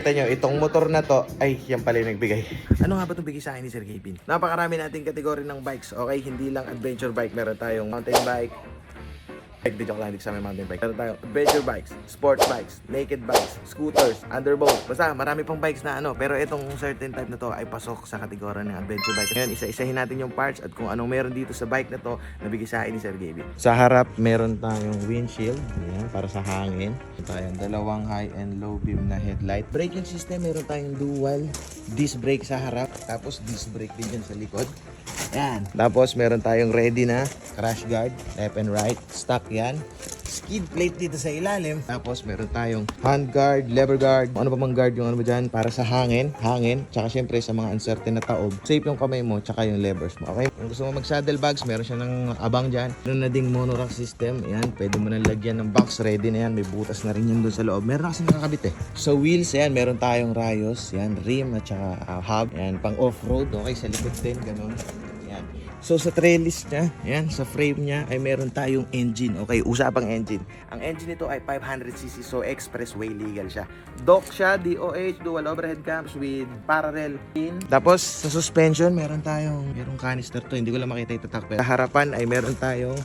Kita nyo, itong motor na to, ay, yan pala yung nagbigay. Ano nga ba itong bigay sa akin ni Sir Gavin? Napakarami nating kategory ng bikes, okay? Hindi lang adventure bike, meron tayong mountain bike, Bike, di joke lang, hindi kasama mountain bike. Meron tayong adventure bikes, sport bikes, naked bikes, scooters, underboat. Basta marami pang bikes na ano. Pero itong certain type na to ay pasok sa kategorya ng adventure bike. Ngayon, isa-isahin natin yung parts at kung anong meron dito sa bike na to nabigay sa akin ni Sir Gaby. Sa harap, meron tayong windshield. Yan, para sa hangin. Meron tayong dalawang high and low beam na headlight. Braking system, meron tayong dual disc brake sa harap. Tapos disc brake din dyan sa likod. Yan. Tapos meron tayong ready na crash guard, left and right. Stock yan. Skid plate dito sa ilalim. Tapos meron tayong hand guard, lever guard. Ano pa mang guard yung ano ba dyan? Para sa hangin. Hangin. Tsaka syempre sa mga uncertain na taob. Safe yung kamay mo, tsaka yung levers mo. Okay? Kung gusto mo mag saddle bags, meron siya ng abang dyan. Meron na ding monorack system. Yan. Pwede mo na lagyan ng box. Ready na yan. May butas na rin yan doon sa loob. Meron na kasi nakakabit eh. Sa wheels, yan. Meron tayong rayos. Yan. Rim at tsaka uh, hub. Yan. Pang off-road. Okay. Sa likod din. Ganun. Yan. So sa trellis niya, yan, sa frame niya ay meron tayong engine. Okay, usapang engine. Ang engine nito ay 500cc so expressway legal siya. Dock siya, DOH, dual overhead cams with parallel pin. Tapos sa suspension, meron tayong merong canister to. Hindi ko lang makita itatak. Pero harapan ay meron tayong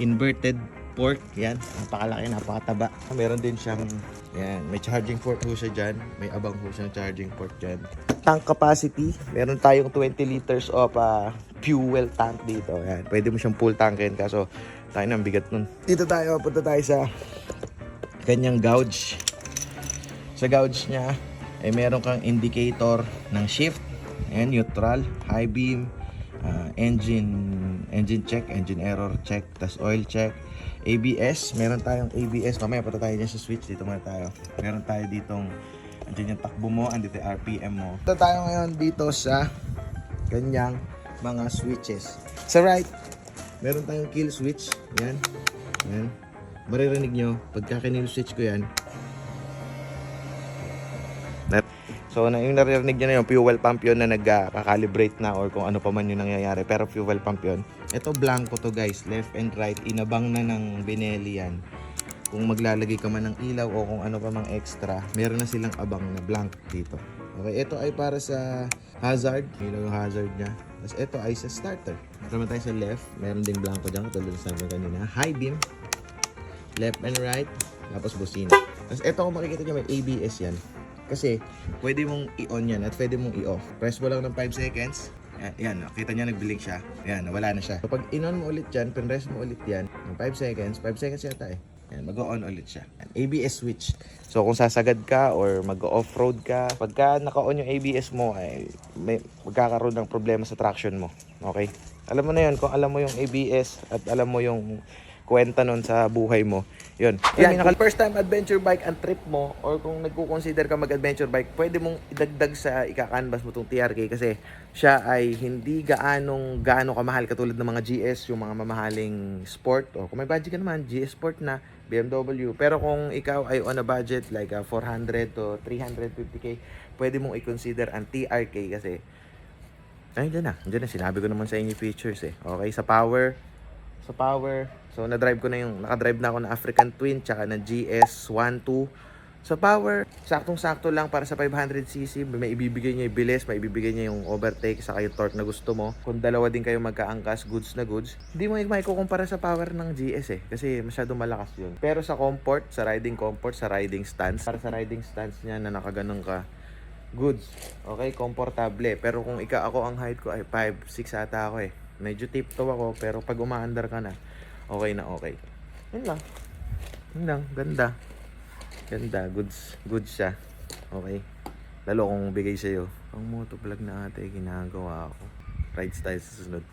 inverted port. Yan, napakalaki, napakataba. Meron din siyang, yan, may charging port ho siya dyan. May abang ho siyang charging port dyan. Tank capacity, meron tayong 20 liters of ah, fuel tank dito. Yan, pwede mo siyang full tankin kaso tayo ng bigat nun. Dito tayo, punta tayo sa kanyang gauge. Sa gauge niya, ay meron kang indicator ng shift, and neutral, high beam, ah, engine engine check, engine error check, tas oil check, ABS, meron tayong ABS. Mamaya punta tayo dyan sa switch dito muna tayo. Meron tayo ditong andyan yung takbo mo, andito yung RPM mo. Punta tayo ngayon dito sa kanyang mga switches. Sa right, meron tayong kill switch. Yan. Yan. Maririnig nyo, pagka kinil-switch ko yan. So, na, yung naririnig nyo na yung fuel pump yun na nagka-calibrate na or kung ano pa man yung nangyayari. Pero fuel pump yun. Ito blanco to guys, left and right. Inabang na ng Benelli yan. Kung maglalagay ka man ng ilaw o kung ano pa mang extra, meron na silang abang na blank dito. Okay, ito ay para sa hazard. Ilaw yung hazard niya. Tapos ito ay sa starter. Naman tayo sa left, meron ding blanco dyan, katulad sa sabi kanina. High beam, left and right, tapos busina. Tapos ito kung makikita nyo, may ABS yan. Kasi pwede mong i-on yan at pwede mong i-off. Press mo lang ng 5 seconds. Yan, nakita niya nag-blink siya. Yan, nawala na siya. So pag in-on mo ulit yan, pinrest mo ulit yan, ng 5 seconds, 5 seconds yata eh. Yan, mag-on ulit siya. Yan, ABS switch. So kung sasagad ka or mag-off-road ka, pagka naka-on yung ABS mo, ay may magkakaroon ng problema sa traction mo. Okay? Alam mo na yun, kung alam mo yung ABS at alam mo yung kwenta nun sa buhay mo. Yun. Yan, kung first time adventure bike ang trip mo or kung nagko-consider ka mag-adventure bike, pwede mong idagdag sa ika-canvas mo tong TRK kasi siya ay hindi gaanong gaano kamahal katulad ng mga GS, yung mga mamahaling sport o kung may budget ka naman, GS Sport na, BMW. Pero kung ikaw ay on a budget like ah, 400 to 350k, pwede mong i-consider ang TRK kasi ay, dyan na. Dyan na. Sinabi ko naman sa inyo features eh. Okay, sa power. Sa power. So, na-drive ko na yung, nakadrive na ako na African Twin, tsaka na GS12. Sa power, saktong-sakto lang para sa 500cc. May ibibigay niya yung bilis, may ibibigay niya yung overtake, saka yung torque na gusto mo. Kung dalawa din kayo magkaangkas, goods na goods, hindi mo may kukumpara sa power ng GS eh. Kasi masyado malakas yun. Pero sa comfort, sa riding comfort, sa riding stance, para sa riding stance niya na nakaganon ka, goods. Okay, komportable. Pero kung ika ako ang height ko ay 5'6 ata ako eh. Medyo tiptoe ako pero pag umaandar ka na, okay na okay. Yun lang. Yun lang, ganda. Ganda, goods, goods siya. Okay. Lalo kung bigay sa'yo. Ang motovlog na ate, ginagawa ako. Rides tayo sa susunod.